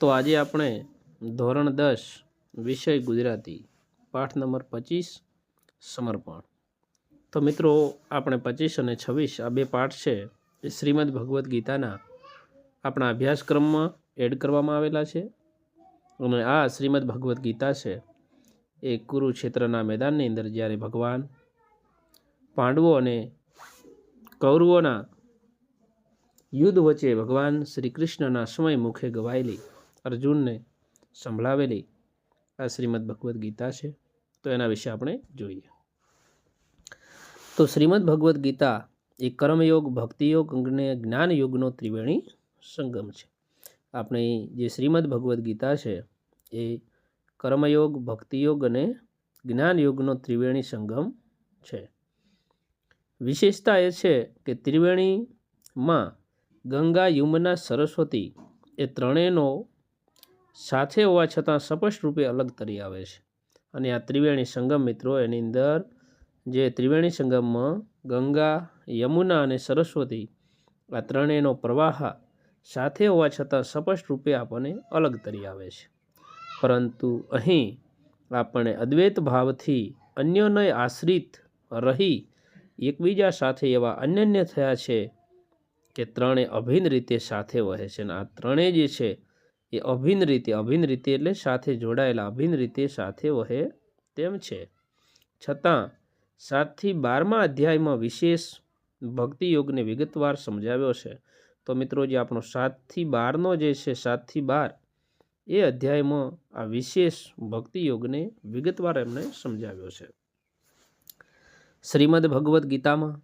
તો આજે આપણે ધોરણ દસ, વિષય ગુજરાતી, પાઠ નંબર પચીસ, સમર્પણ. તો મિત્રો, આપણે પચીસ અને છવ્વીસ, આ બે પાઠ છે એ શ્રીમદ ભગવદ્ ગીતાના આપણા અભ્યાસક્રમમાં એડ કરવામાં આવેલા છે. અને આ શ્રીમદ ભગવદ્ ગીતા છે. એ કુરુક્ષેત્રના મેદાનની અંદર જ્યારે ભગવાન પાંડવો અને કૌરવોના યુદ્ધ વચ્ચે ભગવાન શ્રી કૃષ્ણના સમય મુખે ગવાયેલી અર્જુનને સંભળાવેલી આ શ્રીમદ ભગવદ્ ગીતા છે. તો એના વિશે આપણે જોઈએ. તો શ્રીમદ ભગવદ્ ગીતા એ કર્મયોગ, ભક્તિયોગ અને જ્ઞાનયોગનો ત્રિવેણી સંગમ છે. આપણે જે શ્રીમદ ભગવદ્ ગીતા છે એ કર્મયોગ, ભક્તિયોગ અને જ્ઞાન યોગનો ત્રિવેણી સંગમ છે. વિશેષતા એ છે કે ત્રિવેણીમાં ગંગા, યમુના, સરસ્વતી એ ત્રણેયનો સાથે હોવા છતાં સ્પષ્ટ રૂપે અલગ તરી આવે છે. અને આ ત્રિવેણી સંગમ મિત્રો, એની અંદર જે ત્રિવેણી સંગમમાં ગંગા, યમુના અને સરસ્વતી, આ ત્રણેયનો પ્રવાહ સાથે હોવા છતાં સ્પષ્ટ રૂપે આપણને અલગ તરી આવે છે. પરંતુ અહીં આપણે અદ્વૈત ભાવથી અન્યોને આશ્રિત રહી એકબીજા સાથે એવા અનન્ય થયા છે કે ત્રણે અભિન્ન રીતે સાથે વહે છે. અને આ ત્રણેય જે છે એ અભિન્ન રીતે અભિન્ન રીતે એટલે સાથે જોડાયેલા અભિન્ન રીતે સાથે વહે તેમ છે. છતાં, સાતથી બારમા અધ્યાયમાં વિશેષ ભક્તિ યોગને વિગતવાર સમજાવ્યો છે. તો મિત્રો, જે આપણો સાતથી બારનો જે છે, સાતથી બાર, એ અધ્યાયમાં આ વિશેષ ભક્તિ યોગને વિગતવાર એમણે સમજાવ્યો છે. શ્રીમદ ભગવદ્ ગીતામાં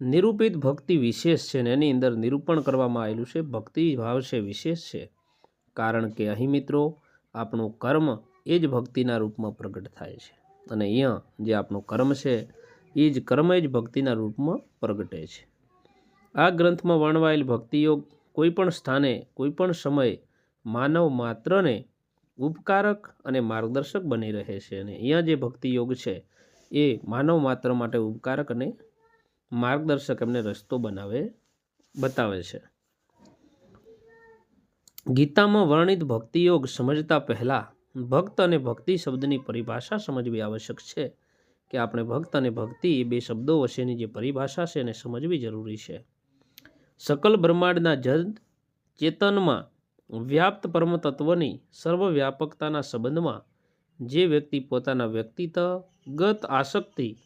નિરૂપિત ભક્તિ વિશેષ છે ને એની અંદર નિરૂપણ કરવામાં આવેલું છે, ભક્તિ ભાવ છે વિશેષ છે. કારણ કે અહીં મિત્રો, આપણું કર્મ એ જ ભક્તિના રૂપમાં પ્રગટ થાય છે. અને અહીંયા જે આપણું કર્મ છે, એ જ કર્મ એ જ ભક્તિના રૂપમાં પ્રગટે છે. આ ગ્રંથમાં વર્ણવાયેલ ભક્તિયોગ કોઈપણ સ્થાને કોઈ પણ સમયે માનવ માત્રને ઉપકારક અને માર્ગદર્શક બની રહે છે. અને અહીંયા જે ભક્તિયોગ છે, એ માનવ માત્ર માટે ઉપકારક અને માર્ગદર્શક એમને રસ્તો બનાવે, બતાવે છે. ગીતામાં વર્ણિત ભક્તિયોગ સમજતા પહેલાં ભક્ત અને ભક્તિ શબ્દની પરિભાષા સમજવી આવશ્યક છે કે આપણે ભક્ત અને ભક્તિ એ બે શબ્દો વચ્ચેની જે પરિભાષા છે એને સમજવી જરૂરી છે. સકલ બ્રહ્માંડના જદ ચેતનમાં વ્યાપ્ત પરમ સર્વવ્યાપકતાના સંબંધમાં જે વ્યક્તિ પોતાના વ્યક્તિત્વગત આસક્તિ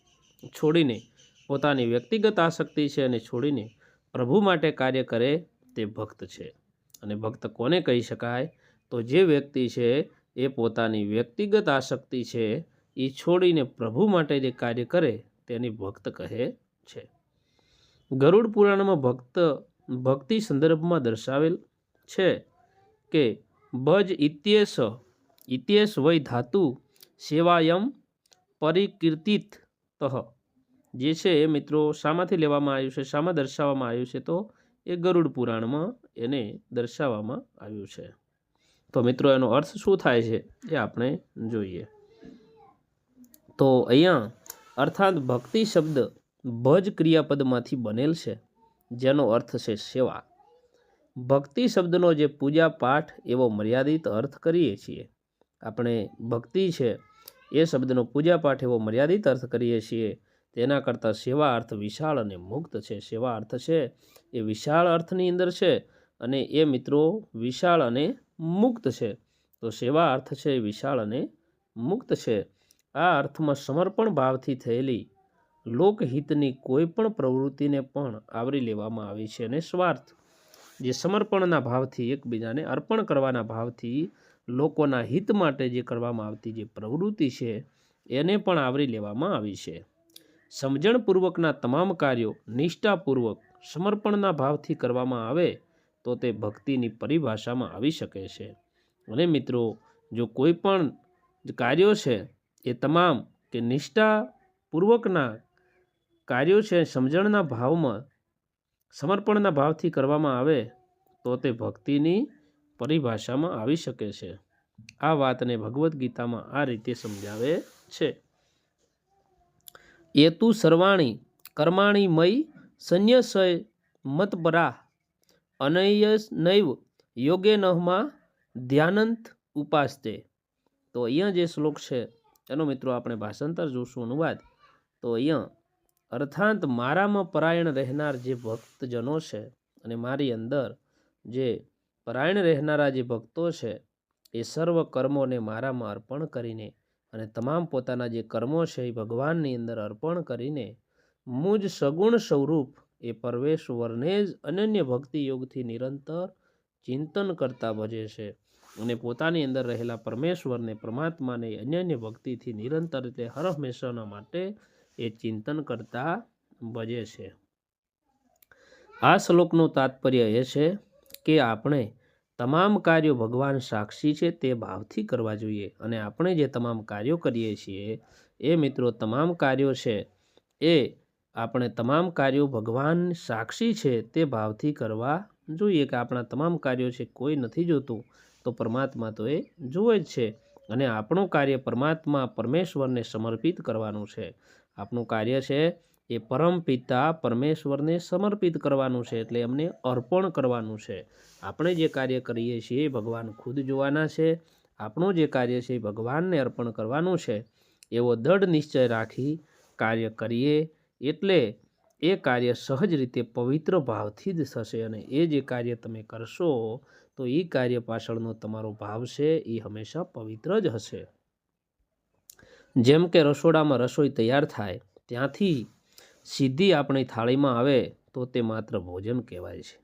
છોડીને પોતાની વ્યક્તિગત આસક્તિ છે અને છોડીને પ્રભુ માટે કાર્ય કરે તે ભક્ત છે. અને ભક્ત કોને કહી શકાય? તો જે વ્યક્તિ છે, એ પોતાની વ્યક્તિગત આસક્તિ છે, એ છોડીને પ્રભુ માટે જે કાર્ય કરે, તેની ભક્ત કહે છે. ગરુડ પુરાણમાં ભક્ત, ભક્તિ સંદર્ભમાં દર્શાવેલ છે કે, ભજ ઇત્યેસ ઇતિહાસ વય ધાતુ સેવાયમ પરિકીર્તિત તહ જે છે મિત્રો, શામાંથી લેવામાં આવ્યું છે, શામાં દર્શાવવામાં આવ્યું છે તો એ ગરુડ પુરાણમાં એને દર્શાવવામાં આવ્યું છે. તો મિત્રો, એનો અર્થ શું થાય છે એ આપણે જોઈએ. તો અહીંયા અર્થાત ભક્તિ શબ્દ ભજ ક્રિયાપદમાંથી બનેલ છે, જેનો અર્થ છે સેવા. ભક્તિ શબ્દનો જે પૂજા પાઠ એવો મર્યાદિત અર્થ કરીએ છીએ. આપણે ભક્તિ છે એ શબ્દનો પૂજા પાઠ એવો મર્યાદિત અર્થ કરીએ છીએ. તેના કરતાં સેવા અર્થ વિશાળ અને મુક્ત છે. સેવા અર્થ છે એ વિશાળ અર્થની અંદર છે અને એ મિત્રો વિશાળ અને મુક્ત છે. તો સેવા અર્થ છે વિશાળ અને મુક્ત છે. આ અર્થમાં સમર્પણ ભાવથી થયેલી લોકહિતની કોઈ પણ પ્રવૃત્તિને પણ આવરી લેવામાં આવી છે અને સ્વાર્થ, જે સમર્પણના ભાવથી એકબીજાને અર્પણ કરવાના ભાવથી લોકોના હિત માટે જે કરવામાં આવતી જે પ્રવૃત્તિ છે, એને પણ આવરી લેવામાં આવી છે. સમજણપૂર્વકના તમામ કાર્યો નિષ્ઠાપૂર્વક, સમર્પણના ભાવથી કરવામાં આવે તો તે ભક્તિની પરિભાષામાં આવી શકે છે. અને મિત્રો, જો કોઈ પણ કાર્યો છે, એ તમામ કે નિષ્ઠાપૂર્વકના કાર્યો છે, સમજણના ભાવમાં, સમર્પણના ભાવથી કરવામાં આવે, તો તે ભક્તિની પરિભાષામાં આવી શકે છે. આ વાતને ભગવદ્ ગીતામાં આ રીતે સમજાવે છે. એતુ સર્વાણી કર્માણી મય સંન્યસય મતપરા અનયસ નૈવ યોગે નહમાં ધ્યાનંત ઉપાસતે. તો અહીંયા જે શ્લોક છે, એનો મિત્રો આપણે ભાષાંતર જોશું અનુવાદ. તો અહીંયા, અર્થાંત મારામાં પરાયણ રહેનાર જે ભક્તજનો છે અને મારી અંદર જે પરાયણ રહેનારા જે ભક્તો છે, એ સર્વ કર્મોને મારામાં અર્પણ કરીને અને તમામ પોતાના જે કર્મો છે એ ભગવાનની અંદર અર્પણ કરીને મુજ સગુણ સ્વરૂપ એ પરમેશ્વરને જ અનન્ય ભક્તિ યોગથી નિરંતર ચિંતન કરતા ભજે છે અને પોતાની અંદર રહેલા પરમેશ્વરને, પરમાત્માને અનન્ય ભક્તિથી નિરંતર રીતે હર હંમેશાના માટે એ ચિંતન કરતા ભજે છે. આ શ્લોકનું તાત્પર્ય એ છે કે આપણે તમામ કાર્યો ભગવાન સાક્ષી છે તે ભાવથી કરવા જોઈએ અને આપણે જે તમામ કાર્યો કરીએ છીએ એ મિત્રો તમામ કાર્યો છે એ આપણે તમામ કાર્યો ભગવાન સાક્ષી છે તે ભાવથી કરવા જોઈએ કે આપણા તમામ કાર્યો છે કોઈ નથી જોતું, તો પરમાત્મા તો એ જુએ જ છે અને આપણું કાર્ય પરમાત્મા પરમેશ્વરને સમર્પિત કરવાનું છે. આપણું કાર્ય છે એ પરમ પિતા પરમેશ્વરને સમર્પિત કરવાનું છે એટલે એમને અર્પણ કરવાનું છે. આપણે જે કાર્ય કરીએ છીએ એ ભગવાન ખુદ જોવાના છે, આપણું જે કાર્ય છે એ ભગવાનને અર્પણ કરવાનું છે. એવો દૃઢ નિશ્ચય રાખી કાર્ય કરીએ એટલે એ કાર્ય સહજ રીતે પવિત્ર ભાવથી જ થશે અને એ જે કાર્ય તમે કરશો, તો એ કાર્ય પાછળનો તમારો ભાવ છે એ હંમેશા પવિત્ર જ હશે. જેમ કે રસોડામાં રસોઈ તૈયાર થાય, ત્યાંથી સીધી આપણી થાળીમાં આવે, તો તે માત્ર ભોજન કહેવાય છે.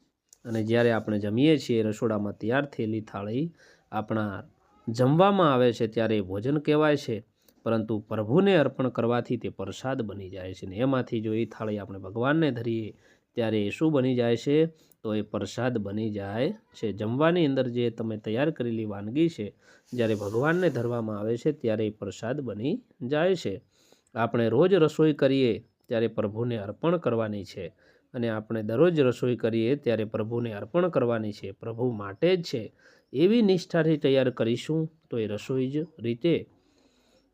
અને જ્યારે આપણે જમીએ છીએ, રસોડામાં તૈયાર થયેલી થાળી આપણા જમવામાં આવે છે, ત્યારે એ ભોજન કહેવાય છે. પરંતુ પ્રભુને અર્પણ કરવાથી તે પ્રસાદ બની જાય છે ને એમાંથી જો એ થાળી આપણે ભગવાનને ધરીએ, ત્યારે એ શું બની જાય છે? તો એ પ્રસાદ બની જાય છે. જમવાની અંદર જે તમે તૈયાર કરેલી વાનગી છે, જ્યારે ભગવાનને ધરવામાં આવે છે, ત્યારે એ પ્રસાદ બની જાય છે. આપણે રોજ રસોઈ કરીએ, ત્યારે પ્રભુને અર્પણ કરવાની છે. અને આપણે દરરોજ રસોઈ કરીએ, ત્યારે પ્રભુને અર્પણ કરવાની છે. પ્રભુ માટે જ છે. એવી નિષ્ઠાથી તૈયાર કરીશું તો એ રસોઈ જ રીતે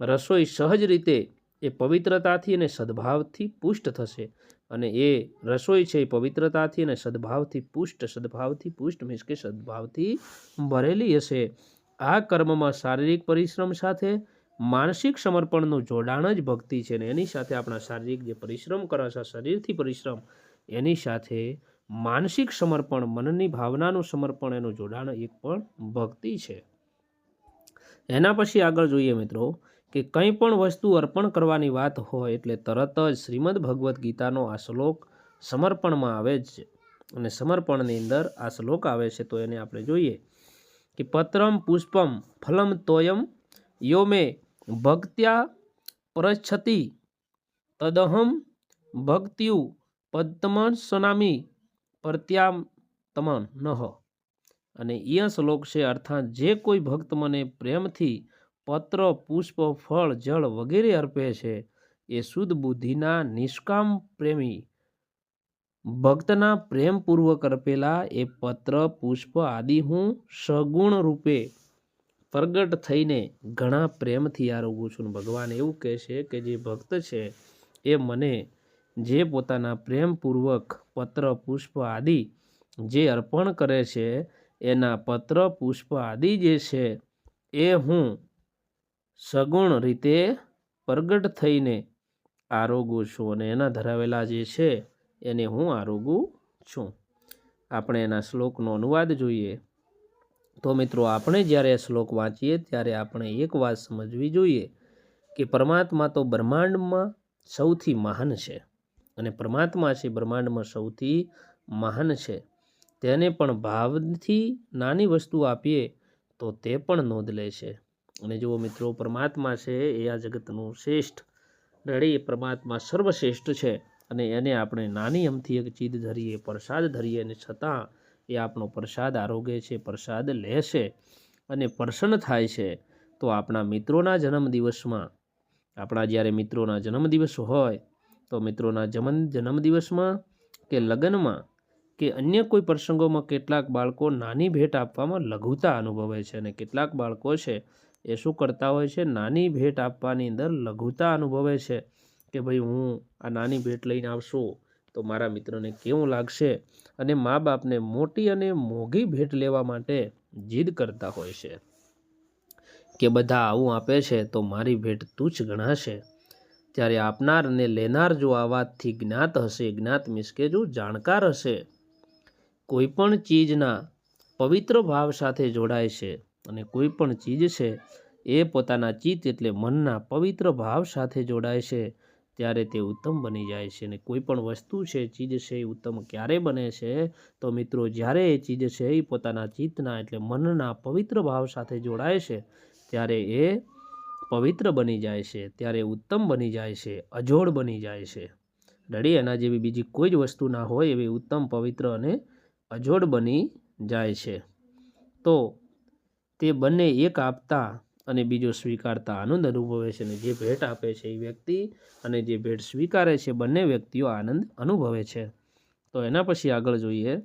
રસોઈ સહજ રીતે એ પવિત્રતાથી અને સદભાવથી પુષ્ટ થશે. અને એ રસોઈ છે એ પવિત્રતાથી અને સદભાવથી પુષ્ટ સદભાવથી પુષ્ટ મીન્સ કે સદભાવથી ભરેલી હશે. આ કર્મમાં શારીરિક પરિશ્રમ સાથે માનસિક સમર્પણનું જોડાણ જ ભક્તિ છે ને એની સાથે આપણા શારીરિક જે પરિશ્રમ કરે છે, શરીરથી પરિશ્રમ, એની સાથે માનસિક સમર્પણ, મનની ભાવનાનું સમર્પણ, એનું જોડાણ એક પણ ભક્તિ છે. એના પછી આગળ જોઈએ મિત્રો કે કંઈ પણ વસ્તુ અર્પણ કરવાની વાત હોય એટલે તરત જ શ્રીમદ ભગવદ્ ગીતાનો આ શ્લોક સમર્પણમાં આવે જ છે. અને સમર્પણની અંદર આ શ્લોક આવે છે તો એને આપણે જોઈએ કે પત્રમ પુષ્પમ ફલમ તોયમ યો મે ભક્ત્યા પ્રચ્છતિ તદહમ ભક્ત્યુ પદ્મન સનામી પ્રત્યામ તમન નહ. અને એ શ્લોક છે અર્થાત જે કોઈ ભક્ત મને પ્રેમથી પત્ર, પુષ્પ, ફળ, જળ વગેરે અર્પે છે. એ શુદ્ધ બુદ્ધિના નિષ્કામ પ્રેમી. ભક્તના પ્રેમપૂર્વક અર્પેલા એ પત્ર, પુષ્પ આદિ હું સગુણ રૂપે પ્રગટ થઈને ઘણા પ્રેમથી આરોગું છું. ભગવાન એવું કહે છે કે જે ભક્ત છે એ મને જે પોતાના પ્રેમપૂર્વક પત્ર, પુષ્પ આદિ જે અર્પણ કરે છે, એના પત્ર, પુષ્પ આદિ જે છે એ હું સગુણ રીતે પ્રગટ થઈને આરોગું છું અને એના ધરાવેલા જે છે, એને હું આરોગું છું. આપણે એના શ્લોકનો અનુવાદ જોઈએ. તો મિત્રો, આપણે જ્યારે શ્લોક વાંચીએ, ત્યારે આપણે એક વાત સમજવી જોઈએ કે પરમાત્મા તો બ્રહ્માંડમાં સૌથી મહાન છે અને પરમાત્મા છે બ્રહ્માંડમાં સૌથી મહાન છે. તેને પણ ભાવથી નાની વસ્તુ આપીએ તો તે પણ નોંધ લે છે. અને જુઓ મિત્રો, પરમાત્મા છે એ આ જગતનું શ્રેષ્ઠ. રેડી, પરમાત્મા સર્વશ્રેષ્ઠ છે અને એને આપણે નાની અમથી એક ચીજ ધરીએ, પ્રસાદ ધરીએ અને છતાં એ આપણો પ્રસાદ આરોગે છે, પ્રસાદ લે છે અને પ્રસન્ન થાય છે. તો આપણા મિત્રોના જન્મદિવસમાં, આપણા જ્યારે મિત્રોના જન્મદિવસ હોય, તો મિત્રોના જન્મ જન્મદિવસમાં કે લગ્નમાં કે અન્ય કોઈ પ્રસંગોમાં કેટલાક બાળકો નાની ભેટ આપવામાં લઘુતા અનુભવે છે અને કેટલાક બાળકો છે એ શું કરતા હોય છે? નાની ભેટ આપવાની અંદર લઘુતા અનુભવે છે કે ભાઈ હું આ નાની ભેટ લઈને આવશું તો મારા મિત્રને કેવું લાગશે? અને મા બાપને મોટી અને મોંઘી ભેટ લેવા માટે જીદ કરતા હોય છે. કે બધા આવું આપે છે તો મારી ભેટ તુચ્છ ગણાશે. ત્યારે આપનાર અને લેનાર જો આ વાતથી જ્ઞાત હશે, જ્ઞાત મીન્સ કે જો જાણકાર હશે, કોઈ પણ ચીજના પવિત્ર ભાવ સાથે જોડાય છે અને કોઈ પણ ચીજ છે, એ પોતાના ચિત્ત એટલે મનના પવિત્ર ભાવ સાથે જોડાય છે. ત્યારે તે ઉત્તમ બની જાય છે અને કોઈ પણ વસ્તુ છે, ચીજ છે, એ ઉત્તમ ક્યારે બને છે? તો મિત્રો, જ્યારે એ ચીજ છે, એ પોતાના ચિત્તના એટલે મનના પવિત્ર ભાવ સાથે જોડાય છે, ત્યારે એ પવિત્ર બની જાય છે, ત્યારે ઉત્તમ બની જાય છે, અજોડ બની જાય છે. રડી એના જેવી બીજી કોઈ જ વસ્તુ ના હોય એવી ઉત્તમ, પવિત્ર અને અજોડ બની જાય છે. તો તે બંને એક આપતા અને બીજો સ્વીકારતા આનંદ અનુભવે છે અને જે ભેટ આપે છે એ વ્યક્તિ અને જે ભેટ સ્વીકારે છે બંને વ્યક્તિઓ આનંદ અનુભવે છે. તો એના પછી આગળ જોઈએ.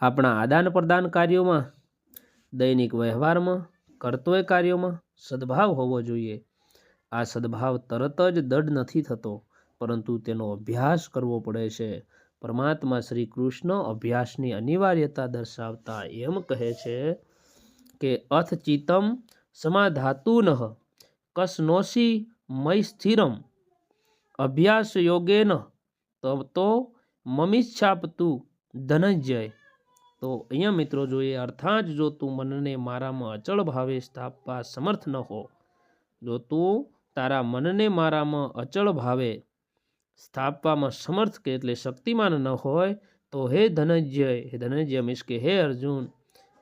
આપણા આદાન પ્રદાન કાર્યોમાં, દૈનિક વ્યવહારમાં, કર્તવ્ય કાર્યોમાં સદભાવ હોવો જોઈએ. આ સદભાવ તરત જ દઢ નથી થતો, પરંતુ તેનો અભ્યાસ કરવો પડે છે. પરમાત્મા શ્રી કૃષ્ણ અભ્યાસની અનિવાર્યતા દર્શાવતા એમ કહે છે કે અથ ચિતમ સમાધાતુન કસનોસી મય સ્થિરમ અભ્યાસ યોગેન તો મમિચ્છાપતું ધનંજય. તો અહીંયા મિત્રો જોઈએ અર્થાત જો તું મનને મારામાં અચળ ભાવે સ્થાપવા સમર્થ ન હો, જો તું તારા મનને મારામાં અચળ ભાવે સ્થાપવામાં સમર્થ કે એટલે શક્તિમાન ન હોય, તો હે ધનંજય હે ધનંજય મીન્સ કે હે અર્જુન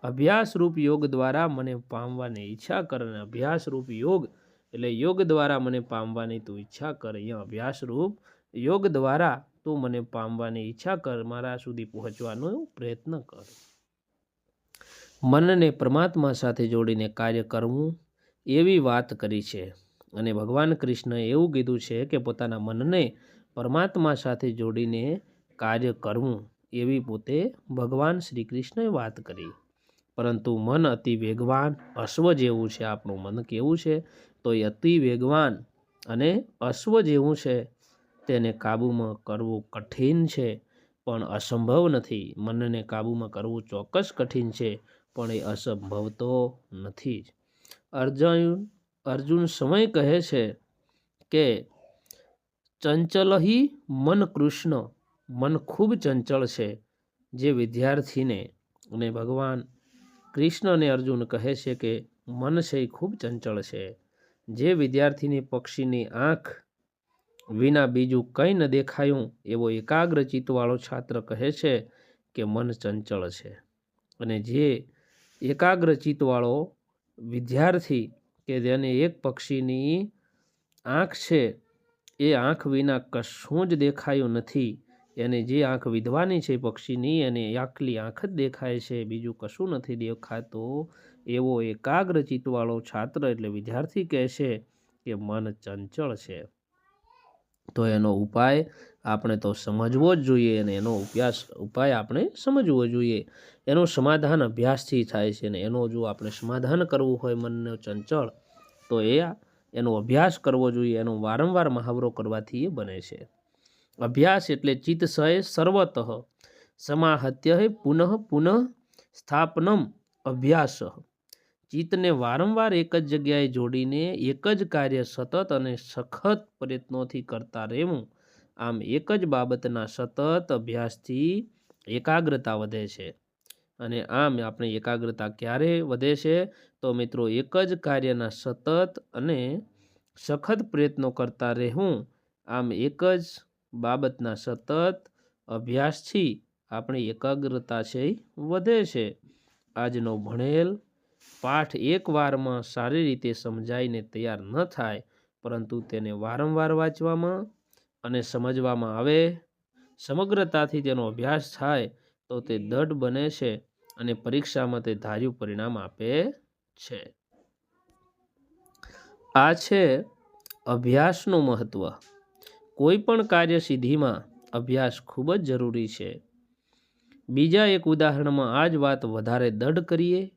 અભ્યાસરૂપ યોગ દ્વારા મને પામવાની ઈચ્છા કર અને અભ્યાસરૂપ યોગ એટલે યોગ દ્વારા મને પામવાની તું ઈચ્છા કર. અહીંયા અભ્યાસરૂપ યોગ દ્વારા તું મને પામવાની ઈચ્છા કર મારા સુધી પહોંચવાનો પ્રયત્ન કર. મનને પરમાત્મા સાથે જોડીને કાર્ય કરવું એવી વાત કરી છે અને ભગવાન કૃષ્ણએ એવું કીધું છે કે પોતાના મનને પરમાત્મા સાથે જોડીને કાર્ય કરવું એવી પોતે ભગવાન શ્રી કૃષ્ણએ વાત કરી. પરંતુ મન અતિ વેગવાન અશ્વ જેવું છે. આપણું મન કેવું છે? તો એ અતિ વેગવાન અને અશ્વ જેવું છે. તેને કાબૂમાં કરવું કઠિન છે, પણ અસંભવ નથી. મનને કાબૂમાં કરવું ચોક્કસ કઠિન છે, પણ એ અસંભવ તો નથી જ. અર્જુન અર્જુન સમય કહે છે કે ચંચલહી મન કૃષ્ણ. મન ખૂબ ચંચળ છે જે વિદ્યાર્થીને અને ભગવાન કૃષ્ણ અને અર્જુન કહે છે કે મનશય ખૂબ ચંચળ છે. જે વિદ્યાર્થીની પક્ષીની આંખ વિના બીજું કંઈ ન દેખાયું, એવો એકાગ્ર ચિત્તવાળો છાત્ર કહે છે કે, મન ચંચળ છે. અને જે એકાગ્ર ચિત્તવાળો વિદ્યાર્થી કે જેને એક પક્ષીની આંખ છે, એ આંખ વિના કશું જ દેખાયું નથી એને જે આંખ વિધવાની છે પક્ષીની, એને આકલી આંખ જ દેખાય છે, બીજું કશું નથી દેખાતું. એવો એકાગ્ર ચિત્તવાળો છાત્ર એટલે વિદ્યાર્થી કહે છે કે મન ચંચળ છે. તો એનો ઉપાય આપણે તો સમજવો જ જોઈએ અને એનો અભ્યાસ, ઉપાય આપણે સમજવો જોઈએ. એનું સમાધાન અભ્યાસથી થાય છે ને એનો જો આપણે સમાધાન કરવું હોય મનનો ચંચળ, તો એ એનો અભ્યાસ કરવો જોઈએ. એનો વારંવાર મહાવરો કરવાથી એ બને છે. અભ્યાસ એટલે ચિત્તસય સર્વતઃ. સમાહત્ય પુનઃ પુનઃ સ્થાપનમ અભ્યાસ. ચિત્તને વારંવાર એક જ જગ્યાએ જોડીને એક જ કાર્ય સતત અને સખત પ્રયત્નોથી કરતા રહેવું, આમ એક જ બાબતના સતત અભ્યાસથી એકાગ્રતા વધે છે. અને આમ આપણે એકાગ્રતા ક્યારે વધે છે? તો મિત્રો એક જ કાર્યના સતત અને સખત પ્રયત્નો કરતા રહેવું, આમ એક જ બાબતના સતત અભ્યાસથી આપણી એકાગ્રતા છે વધે છે. આજનો ભણેલ પાઠ એક વારમાં સારી રીતે સમજાઈને તૈયાર ન થાય, પરંતુ તેને વારંવાર વાંચવામાં અને સમજવામાં આવે, સમગ્રતાથી તેનો અભ્યાસ થાય, તો તે દઢ બને છે અને પરીક્ષામાં તે ધાર્યું પરિણામ આપે છે. આ છે અભ્યાસનું મહત્ત્વ કોઈ પણ કાર્ય સિદ્ધિમાં અભ્યાસ ખૂબ જ જરૂરી છે. બીજા એક ઉદાહરણમાં આ જ વાત વધારે દઢ કરીએ.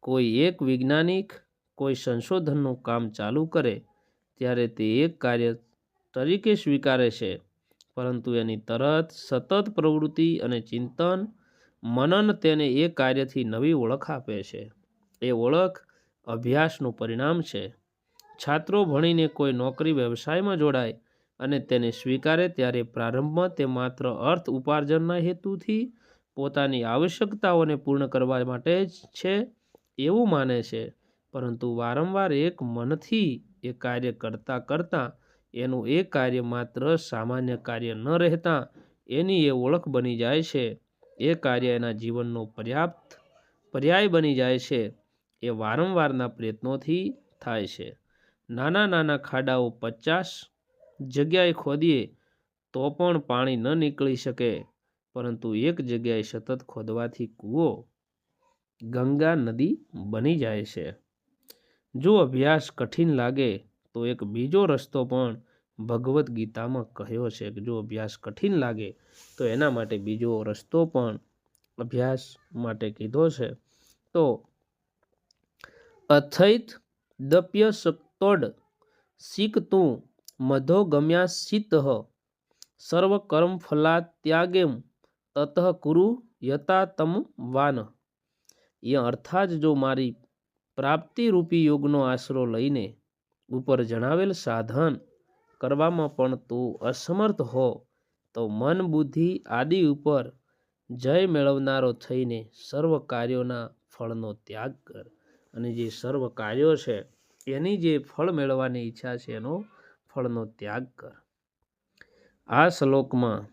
કોઈ એક વૈજ્ઞાનિક કોઈ સંશોધનનું કામ ચાલુ કરે, ત્યારે તે એક કાર્ય તરીકે સ્વીકારે છે. પરંતુ એની તરત સતત પ્રવૃત્તિ અને ચિંતન મનન તેને એ કાર્યથી નવી ઓળખ આપે છે. એ ઓળખ અભ્યાસનું પરિણામ છે. છાત્રો ભણીને કોઈ નોકરી વ્યવસાયમાં જોડાય અને તેને સ્વીકારે ત્યારે પ્રારંભમાં તે માત્ર અર્થ ઉપાર્જનના હેતુથી પોતાની આવશ્યકતાઓને પૂર્ણ કરવા માટે જ છે એવું માને છે. પરંતુ વારંવાર એક મનથી એ કાર્ય કરતાં કરતાં એનું એ કાર્ય માત્ર સામાન્ય કાર્ય ન રહેતા એની એ ઓળખ બની જાય છે. એ કાર્ય એના જીવનનો પર્યાપ્ત પર્યાય બની જાય છે. એ વારંવારના પ્રયત્નોથી થાય છે. નાના નાના ખાડાઓ પચાસ જગ્યાએ ખોદીએ તો પણ પાણી ન નીકળી શકે. પરંતુ એક જગ્યાએ સતત ખોદવાથી કૂવો ગંગા નદી બની જાય છે. જો અભ્યાસ કઠિન લાગે, તો એક બીજો રસ્તો પણ ભગવદ્ ગીતામાં કહ્યો છે કે જો અભ્યાસ કઠિન લાગે, તો એના માટે બીજો રસ્તો પણ અભ્યાસ માટે કીધો છે. તો અથૈત દપ્ય શક્તોડ શીખ તું મધો ગમ્યા શીત. સર્વ કર્મ ફલા ત્યાગેમ તતઃ કુરુ યતા તમ વાન. એ અર્થાત જો મારી પ્રાપ્તિરૂપી યોગનો આશરો લઈને ઉપર જણાવેલ સાધન કરવામાં પણ તું અસમર્થ હો, તો મન બુદ્ધિ આદિ ઉપર જય મેળવનારો થઈને સર્વ કાર્યોના ફળનો ત્યાગ કર. અને જે સર્વ કાર્યો છે, એની જે ફળ મેળવવાની ઈચ્છા છે એનો ફળનો ત્યાગ કર. આ શ્લોકમાં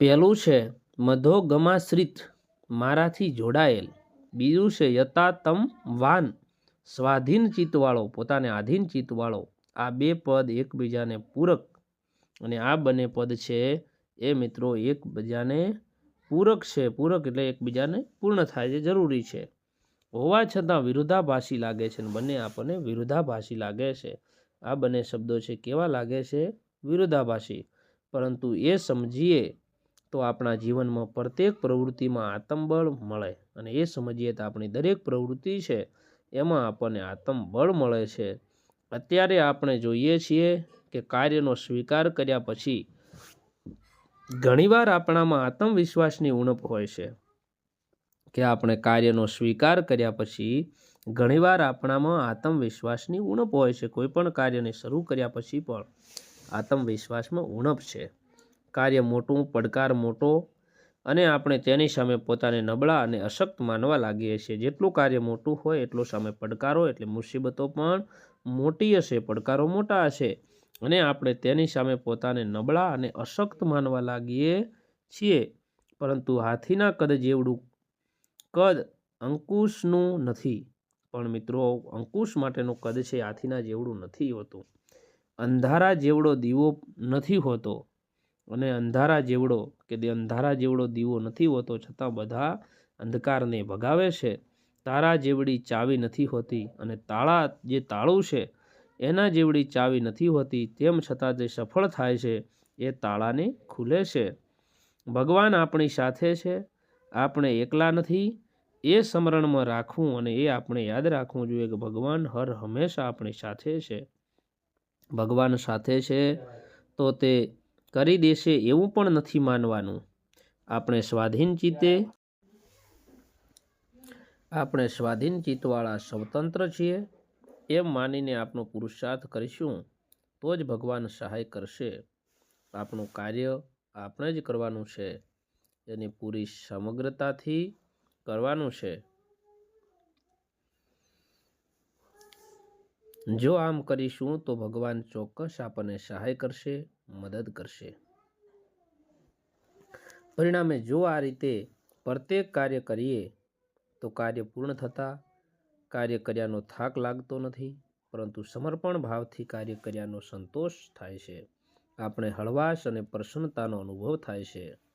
પહેલું છે, મધોગમાશ્રિત મારાથી જોડાયેલ. બીજું છે યતાતમ વાન સ્વાધીન ચિત્તવાળો, પોતાને આધીન ચિત્તવાળો. આ બે પદ એકબીજાને પૂરક અને આ બંને પદ છે, એ મિત્રો એકબીજાને પૂરક છે. પૂરક એટલે એકબીજાને પૂર્ણ થાય છે જરૂરી છે. હોવા છતાં વિરુદ્ધાભાષી લાગે છે અને બંને આપણને વિરુદ્ધાભાષી લાગે છે. આ બંને શબ્દો છે, કેવા લાગે છે? વિરુદ્ધાભાષી પરંતુ એ સમજીએ તો આપણા જીવનમાં પ્રત્યેક પ્રવૃત્તિમાં આત્મબળ મળે અને એ સમજીએ તો આપણી દરેક પ્રવૃત્તિ છે, એમાં આપણને આત્મબળ મળે છે. અત્યારે આપણે જોઈએ છીએ કે કાર્યનો સ્વીકાર કર્યા પછી ઘણીવાર આપણામાં આત્મવિશ્વાસની ઉણપ હોય છે. કે આપણે કાર્યનો સ્વીકાર કર્યા પછી ઘણીવાર આપણામાં આત્મવિશ્વાસની ઉણપ હોય છે. કોઈપણ કાર્યને શરૂ કર્યા પછી પણ આત્મવિશ્વાસમાં ઉણપ છે. કાર્ય મોટું, પડકાર મોટો અને આપણે તેની સામે પોતાને નબળા અને અશક્ત માનવા લાગીએ છીએ. જેટલું કાર્ય મોટું હોય એટલો સામે પડકારો એટલે મુસીબતો પણ મોટી હશે, પડકારો મોટા હશે. અને આપણે તેની સામે પોતાને નબળા અને અશક્ત માનવા લાગીએ છીએ. પરંતુ હાથીના કદ જેવડું કદ અંકુશનું નથી. પણ મિત્રો, અંકુશ માટેનું કદ છે હાથીના જેવડું નથી હોતું. અંધારા જેવડો દીવો નથી હોતો અને અંધારા જેવડો કે તે અંધારા જેવડો દીવો નથી હોતો છતાં બધા અંધકારને ભગાવે છે. તારા જેવડી ચાવી નથી હોતી અને તાળા જે તાળું છે, એના જેવડી ચાવી નથી હોતી, તેમ છતાં તે સફળ થાય છે, એ તાળાને ખુલે છે. ભગવાન આપણી સાથે છે આપણે એકલા નથી, એ સ્મરણમાં રાખવું અને એ આપણે યાદ રાખવું જોઈએ કે ભગવાન હર હંમેશા આપણી સાથે છે. ભગવાન સાથે છે તો તે કરી દેશે એવું પણ નથી માનવાનું. આપણે સ્વાધીન ચિત્તે, આપણે સ્વાધીન ચિત્તવાળા સ્વતંત્ર છીએ, એમ માનીને આપણો પુરુષાર્થ કરીશું, તો જ ભગવાન સહાય કરશે. આપણું કાર્ય આપણે જ કરવાનું છે. એની પૂરી સમગ્રતાથી કરવાનું છે. જો આમ કરીશું તો ભગવાન ચોક્કસ આપણને સહાય કરશે, મદદ કરશે. પરિણામે જો આ રીતે પ્રત્યેક કાર્ય કરીએ, તો કાર્ય પૂર્ણ થતાં કાર્ય કર્યાનો થાક લાગતો નથી, પરંતુ સમર્પણ ભાવથી કાર્ય કર્યાનો સંતોષ થાય છે. આપણે હળવાશ અને પ્રસન્નતાનો અનુભવ થાય છે.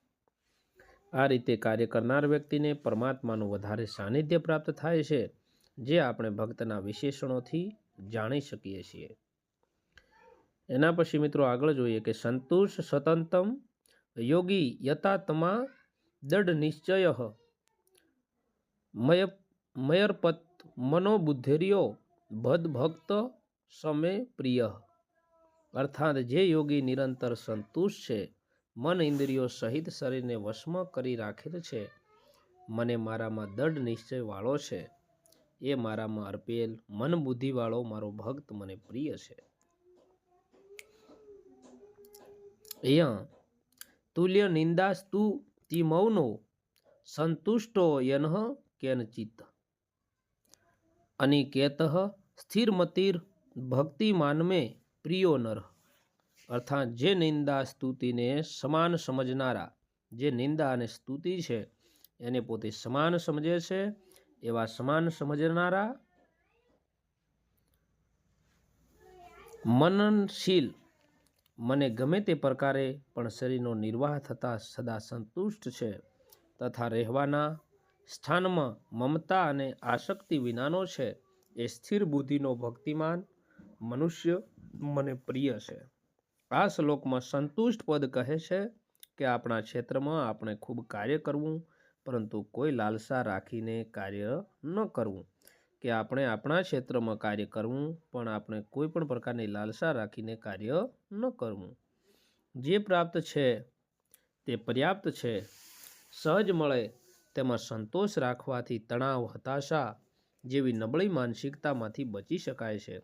આ રીતે કાર્ય કરનાર વ્યક્તિને પરમાત્માનું વધારે સાનિધ્ય પ્રાપ્ત થાય છે, જે આપણે ભક્તના વિશેષણોથી જાણી શકીએ છીએ. એના પછી મિત્રો આગળ જોઈએ કે સંતુષ સતંતમ યોગી યતાત્મા દઢ નિશ્ચય મય મયરપત મનોબુદ્ધિર્યો ભદ ભક્ત સમે પ્રિય. અર્થાત જે યોગી નિરંતર સંતુષ્ટ છે મન ઇન્દ્રિયો સહિત શરીરને વશમાં કરી રાખેલ છે. મને મારામાં દૃઢ નિશ્ચયવાળો છે. એ મારામાં અર્પેલ મન બુદ્ધિવાળો મારો ભક્ત મને પ્રિય છે. અહીંયા તુલ્ય નિંદાસ્તુ તિ મૌનો સંતુષ્ટો યનઃ કેનચિત અનિકેત સ્થિરમતિર ભક્તિમાનમે પ્રિયો નર. અર્થાત જે નિંદા સ્તુતિને સમાન સમજનારા, જે નિંદા અને સ્તુતિ છે, એને પોતે સમાન સમજે છે, એવા સમાન સમજનારા મનનશીલ. મને ગમે તે પ્રકારે પણ શરીરનો નિર્વાહ થતાં સદા સંતુષ્ટ છે, તથા રહેવાના સ્થાનમાં મમતા અને આસક્તિ વિનાનો છે, એ સ્થિર બુદ્ધિનો ભક્તિમાન મનુષ્ય મને પ્રિય છે. આ શ્લોકમાં સંતુષ્ટ પદ કહે છે કે આપણા ક્ષેત્રમાં આપણે ખૂબ કાર્ય કરવું, પરંતુ કોઈ લાલસા રાખીને કાર્ય ન કરવું. કે આપણે આપણા ક્ષેત્રમાં કાર્ય કરવું, પણ આપણે કોઈ પણ પ્રકારની લાલસા રાખીને કાર્ય ન કરવું. જે પ્રાપ્ત છે તે પર્યાપ્ત છે. સહજ મળે તેમાં સંતોષ રાખવાથી તણાવ, હતાશા જેવી નબળી માનસિકતામાંથી બચી શકાય છે.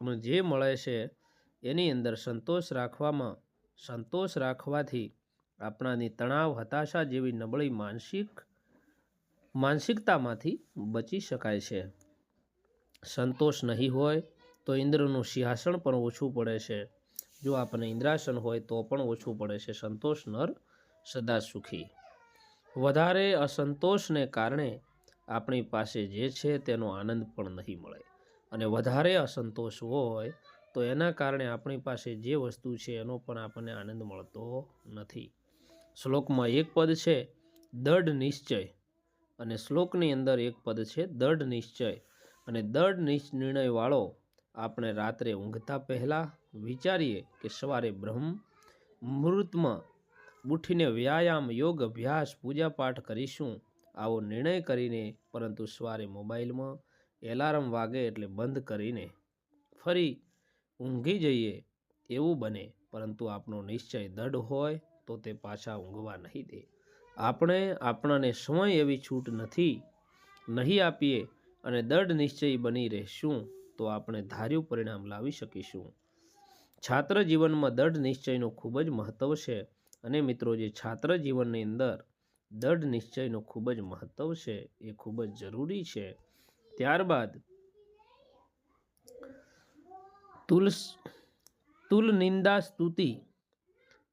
અને જે મળે છે એની અંદર સંતોષ રાખવામાં, સંતોષ રાખવાથી આપણાની તણાવ, હતાશા જેવી નબળી માનસિક, માનસિકતામાંથી બચી શકાય છે. સંતોષ નહીં હોય તો ઇન્દ્રનું સિંહાસન પણ ઓછું પડે છે. જો આપણને ઇન્દ્રાસન હોય તો પણ ઓછું પડે છે. સંતોષ નર સદા સુખી. વધારે અસંતોષને કારણે આપણી પાસે જે છે તેનો આનંદ પણ નહીં મળે. અને વધારે અસંતોષ હોય તો એના કારણે આપણી પાસે જે વસ્તુ છે એનો પણ આપણને આનંદ મળતો નથી. શ્લોકમાં એક પદ છે, દઢ નિશ્ચય અને શ્લોકની અંદર એક પદ છે, દઢ નિશ્ચય અને દઢ નિર્ણયવાળો આપણે રાત્રે ઊંઘતા પહેલાં વિચારીએ કે સવારે બ્રહ્મ મુહૂર્તમાં ઉઠીને વ્યાયામ, યોગ, અભ્યાસ, પૂજાપાઠ કરીશું. આવો નિર્ણય કરીને, પરંતુ સવારે મોબાઈલમાં એલાર્મ વાગે એટલે બંધ કરીને ફરી ઊંઘી જઈએ એવું બને, પરંતુ આપણો નિશ્ચય દઢ હોય તો તે પાછા ઊંઘવા નહીં દે. આપણે આપણાને સમય એવી છૂટ નથી, નહીં આપીએ અને દઢ નિશ્ચય બની રહેશું તો આપણે ધાર્યું પરિણામ લાવી શકીશું. છાત્ર જીવનમાં દઢ નિશ્ચયનું ખૂબ જ મહત્ત્વ છે અને મિત્રો, જે છાત્ર જીવનની અંદર દઢ નિશ્ચયનું ખૂબ જ મહત્ત્વ છે એ ખૂબ જ જરૂરી છે. ત્યારબાદ તુલ તુલ નિંદા સ્તુતિ.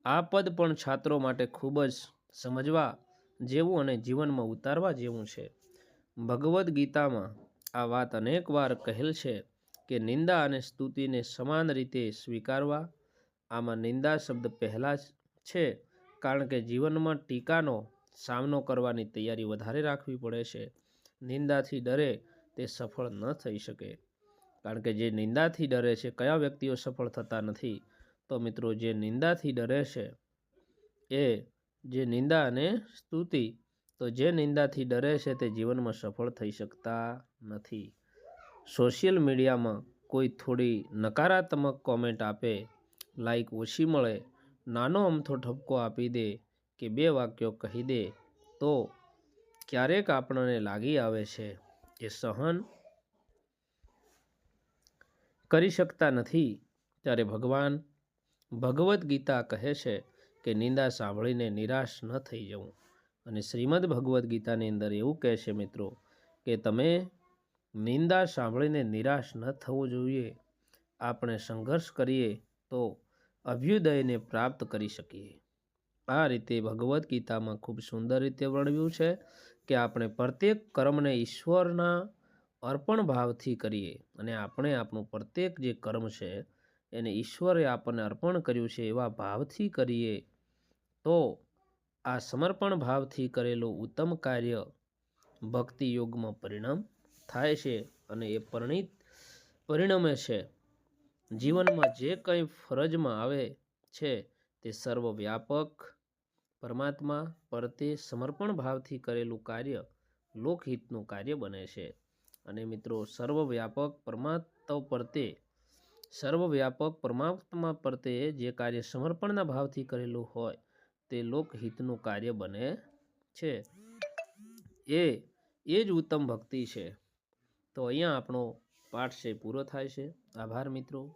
આ પદ પણ છાત્રો માટે ખૂબ જ સમજવા જેવું અને જીવનમાં ઉતારવા જેવું છે. ભગવદ્ ગીતામાં આ વાત અનેક વાર કહેલ છે કે નિંદા અને સ્તુતિને સમાન રીતે સ્વીકારવા આમાં નિંદા શબ્દ પહેલાં છે, કારણ કે જીવનમાં ટીકાનો સામનો કરવાની તૈયારી વધારે રાખવી પડે છે. નિંદાથી ડરે તે સફળ ન થઈ શકે. કારણ કે જે નિંદાથી ડરે છે, કયા વ્યક્તિઓ સફળ થતા નથી? તો મિત્રો, જે નિંદાથી ડરે છે, એ જે નિંદા અને સ્તુતિ, તો જે નિંદાથી ડરે છે, તે જીવનમાં સફળ થઈ શકતા નથી. સોશિયલ મીડિયામાં કોઈ થોડી નકારાત્મક કોમેન્ટ આપે, લાઈક ઓછી મળે, નાનો અમથો ઠપકો આપી દે કે બે વાક્યો કહી દે, તો ક્યારેક આપણને લાગી આવે છે કે સહન કરી શકતા નથી. ત્યારે ભગવાન ભગવદ્ ગીતા કહે છે કે નિંદા સાંભળીને નિરાશ ન થઈ જવું. અને શ્રીમદ ભગવદ્ ગીતાની અંદર એવું કહે છે મિત્રો કે તમે નિંદા સાંભળીને નિરાશ ન થવું જોઈએ. આપણે સંઘર્ષ કરીએ તો અભ્યુદયને પ્રાપ્ત કરી શકીએ. આ રીતે ભગવદ્ ગીતામાં ખૂબ સુંદર રીતે વર્ણવ્યું છે કે આપણે પ્રત્યેક કર્મને ઈશ્વરના અર્પણ ભાવથી કરીએ અને આપણે આપણું પ્રત્યેક જે કર્મ છે, એને ઈશ્વરે આપણને અર્પણ કર્યું છે એવા ભાવથી કરીએ. તો આ સમર્પણ ભાવથી કરેલું ઉત્તમ કાર્ય ભક્તિ યોગમાં પરિણામ થાય છે અને એ પરિણિત પરિણમે છે. જીવનમાં જે કંઈ ફરજમાં આવે છે તે સર્વવ્યાપક પરમાત્મા પરતે સમર્પણ ભાવથી કરેલું કાર્ય લોકહિતનું કાર્ય બને છે. અને મિત્રો, સર્વવ્યાપક પરમાત્મા પ્રત્યે સર્વવ્યાપક પરમાત્મા પ્રત્યે જે કાર્ય સમર્પણના ભાવથી કરેલું હોય, તે લોકહિતનું કાર્ય બને છે. એ એ જ ઉત્તમ ભક્તિ છે. તો અહીંયા આપણો પાઠ છે, પૂરો થાય છે. આભાર મિત્રો.